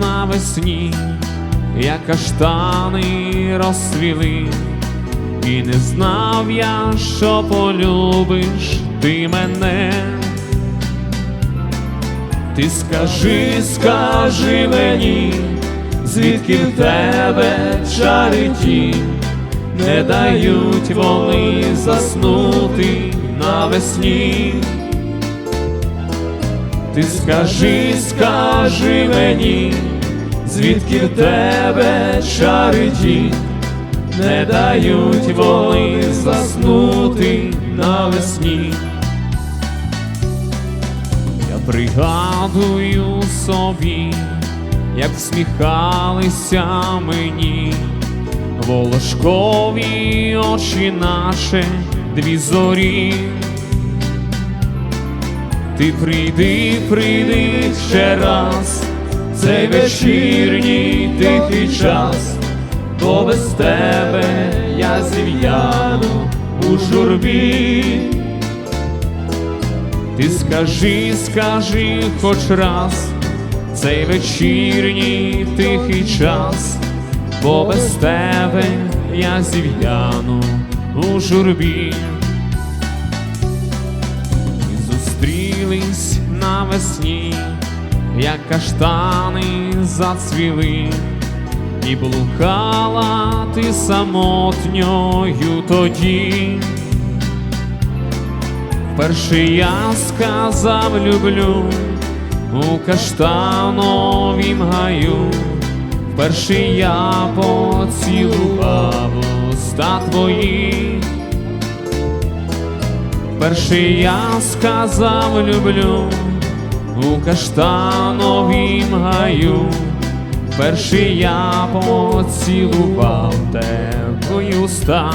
навесні, як каштани розцвіли, і не знав я, що полюбиш ти мене. Ти скажи, скажи мені, звідки в тебе чари ті, не дають вони заснути навесні. Ти скажи, скажи мені, звідки в тебе чари ті, не дають вони заснути навесні. Я пригадую собі, як всміхалися мені, волошкові очі наші дві зорі. Ти прийди, прийди ще раз, цей вечірній тихий час, бо без тебе я зів'яну у журбі. Ти скажи, скажи хоч раз, цей вечірній тихий час, бо без тебе я зів'яну у журбі. Навесні, як каштани зацвіли, і блукала ти самотньою тоді. Перший я сказав люблю у каштановім гаю, перший я поцілував уста твої, перший я сказав люблю у каштановім гаю, перший я поцілував тебе уста.